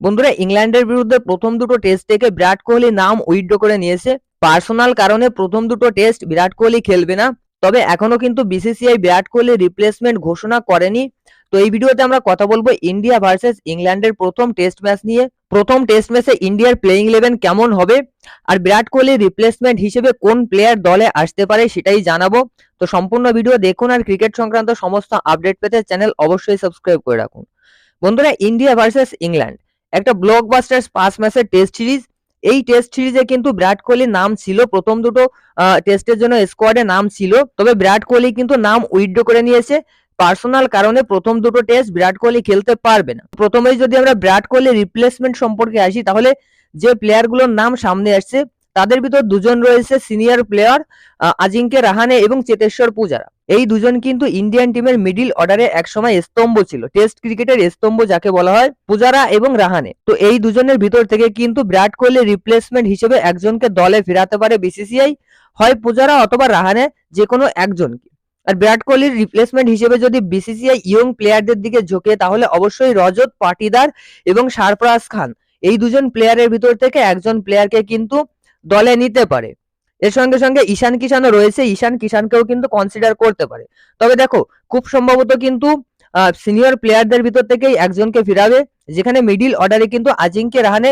বন্ধুরা, ইংল্যান্ডের বিরুদ্ধে প্রথম দুটো টেস্ট থেকে বিরাট কোহলি নাম উইথড্র করে নিয়েছে। পার্সোনাল কারণে প্রথম দুটো টেস্ট বিরাট কোহলি খেলবে না। তবে এখনও কিন্তু বিসিসিআই বিরাট কোহলি রিপ্লেসমেন্ট ঘোষণা করেনি। তো এই ভিডিওতে আমরা কথা বলব ইন্ডিয়া ভার্সেস ইংল্যান্ডের প্রথম টেস্ট ম্যাচ নিয়ে। প্রথম টেস্ট ম্যাচে ইন্ডিয়ার প্লেইং ইলেভেন কেমন হবে? আর বিরাট কোহলি রিপ্লেসমেন্ট হিসেবে কোন প্লেয়ার দলে আসতে পারে সেটাই জানাব। তো সম্পূর্ণ ভিডিও দেখুন আর ক্রিকেট সংক্রান্ত সমস্ত আপডেট পেতে চ্যানেল অবশ্যই সাবস্ক্রাইব করে রাখুন। বন্ধুরা, ইন্ডিয়া ভার্সেস ইংল্যান্ড। একটা ব্লকবাস্টার পাঁচ ম্যাচের টেস্ট সিরিজ এই টেস্ট সিরিজে কিন্তু বিরাট কোহলির নাম ছিল, প্রথম দুটো টেস্টের জন্য স্কোয়াডে নাম ছিল। তবে বিরাট কোহলি কিন্তু নাম উইথড্র করে নিয়েছে। পার্সোনাল কারণে প্রথম দুটো টেস্ট বিরাট কোহলি খেলতে পারবে না। প্রথমেই যদি আমরা বিরাট কোহলির রিপ্লেসমেন্ট সম্পর্কে আসি, তাহলে যে প্লেয়ারগুলোর নাম সামনে আসছে তাদের ভিতর দুজন রয়েছে সিনিয়র প্লেয়ার আজিঙ্কে রাহানে এবং চেতেশ্বর পূজারা। এই দুজন কিন্তু ইন্ডিয়ান টিমের মিডিল অর্ডারে একসময় স্তম্ভ ছিল। টেস্ট ক্রিকেটের স্তম্ভ যাকে বলা হয় পূজারা এবং রাহানে। তো এই দুজনের ভিতর থেকে কিন্তু বিরাট কোহলির রিপ্লেসমেন্ট হিসেবে একজনকে দলে ফেরাতে পারে বিসিসিআই হয় পূজারা অথবা রাহানে যে কোনো একজনকে। আর বিরাট কোহলির রিপ্লেসমেন্ট হিসেবে যদি বিসিসিআই ইয়ং প্লেয়ারদের দিকে ঝোঁকে, তাহলে অবশ্যই রজত পাটিদার এবং সারফরাজ খান। এই দুজন প্লেয়ারের ভিতর থেকে একজন প্লেয়ারকে কিন্তু দলে নিতে পারে। এর সঙ্গে সঙ্গে ঈশান কিষানও রয়েছে, ঈশান কিষানকেও কিন্তু কনসিডার করতে পারে। তবে দেখো, খুব সম্ভবত কিন্তু সিনিয়র প্লেয়ারদের ভিতর থেকেই একজনকে ফিরাবে, যেখানে মিডিল অর্ডারে কিন্তু আজিঙ্কে রাহানে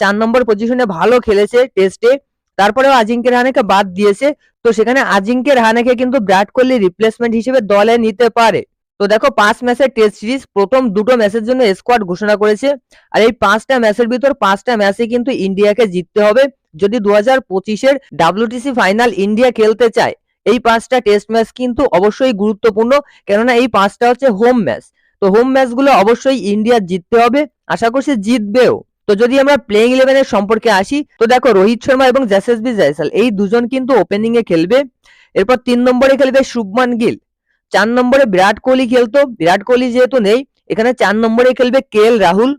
চার নম্বর পজিশনে ভালো খেলেছে টেস্টে তারপরেও আজিঙ্কে রাহানেকে বাদ দিয়েছে। তো সেখানে আজিঙ্কে রাহানেকে কিন্তু বিরাট কোহলি রিপ্লেসমেন্ট হিসেবে দলে নিতে পারে। তো দেখো, পাঁচ ম্যাচের টেস্ট সিরিজ প্রথম দুটো ম্যাচের জন্য স্কোয়াড ঘোষণা করেছে। আর এই পাঁচটা ম্যাচের ভিতর পাঁচটা ম্যাচে কিন্তু ইন্ডিয়াকে জিততে হবে। যদি দু হাজার পঁচিশের ডাব্লিউটিসি ফাইনাল ইন্ডিয়া খেলতে চায়, এই পাঁচটা টেস্ট ম্যাচ কিন্তু অবশ্যই গুরুত্বপূর্ণ। কেননা এই পাঁচটা হচ্ছে হোম ম্যাচ। তো হোম ম্যাচগুলো অবশ্যই ইন্ডিয়া জিততে হবে। আশা করছি জিতবেও। তো যদি আমরা প্লেইং ইলেভেনের সম্পর্কে আসি, তো দেখো রোহিত শর্মা এবং জাসেসবি জয়সাল, এই দুজন কিন্তু ওপেনিং এ খেলবে। এরপর তিন নম্বরে খেলবে শুভমান গিল। চার নম্বরে বিরাট কোহলি খেলতো। বিরাট কোহলি যেহেতু নেই, এখানে চার নম্বরে খেলবে কে রাহুল।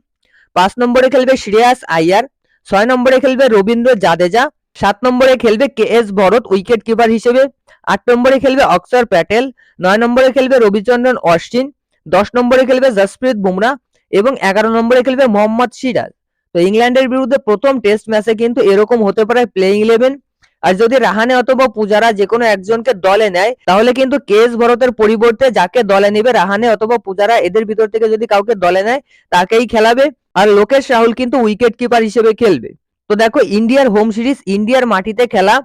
পাঁচ নম্বরে খেলবে শ্রেয়াস আয়ার। ছয় নম্বরে খেলবে রবীন্দ্র জাদেজা, সাত নম্বরে খেলবে K S Bharat wicket keeper হিসেবে। আট নম্বরে খেলবে অক্ষর প্যাটেল, নয় নম্বরে খেলবে রবিচন্দ্রন অশ্বিন, দশ নম্বরে খেলবে জসপ্রীত বুমরা এবং এগারো নম্বরে খেলবে মোহাম্মদ সিরাজ। তো ইংল্যান্ডের বিরুদ্ধে প্রথম টেস্ট ম্যাচে কিন্তু এরকম হতে পারে প্লেইং ইলেভেন আর যদি রাহানে অথবা পূজারা যে কোনো একজনকে দলে নেয়, তাহলে কিন্তু কেস ভরতের পরিবর্তে যাকে দলে নেবে রাহানে অথবা পূজারা, এদের ভিতর থেকে যদি কাউকে দলে নেয়, তাকেই খেলাবে। আর লোকেশ রাহুল কিন্তু উইকেট কিপার হিসেবে খেলবে। তো দেখো, ইন্ডিয়ার হোম সিরিজ ইন্ডিয়ার মাটিতে খেলা,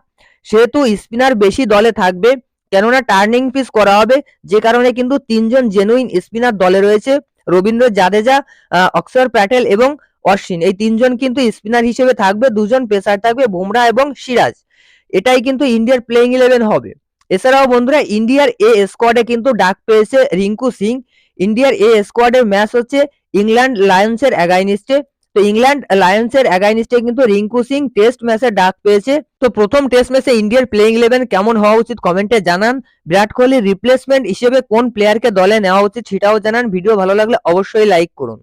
সেহেতু স্পিনার বেশি দলে থাকবে, কেননা টার্নিং পিস করা হবে, যে কারণে কিন্তু তিনজন জেনুইন স্পিনার দলে রয়েছে, রবীন্দ্র জাদেজা অক্ষর প্যাটেল এবং অশ্বিন। এই তিনজন কিন্তু স্পিনার হিসেবে থাকবে, দুজন পেসার থাকবে, বুমরা এবং সিরাজ। এটাই কিন্তু ইন্ডিয়ার প্লেইং ইলেভেন হবে। এছাড়াও বন্ধুরা, ইন্ডিয়ার এ স্কোয়াডে কিন্তু ডাক পেয়েছে রিঙ্কু সিং। ইন্ডিয়ার এ স্কোয়াডের ম্যাচ হচ্ছে ইংল্যান্ড লায়ন্সের অ্যাগাইনিস্টে তো ইংল্যান্ড লায়ন্সের অ্যাগাইনিস্টে কিন্তু রিঙ্কু সিং টেস্ট ম্যাচে ডাক পেয়েছে। তো প্রথম টেস্ট ম্যাচে ইন্ডিয়ার প্লেইং ইলেভেন কেমন হওয়া উচিত কমেন্টে জানান। বিরাট কোহলির রিপ্লেসমেন্ট হিসেবে কোন প্লেয়ারকে দলে নেওয়া উচিত সেটাও জানান। ভিডিও ভালো লাগলে অবশ্যই লাইক করুন।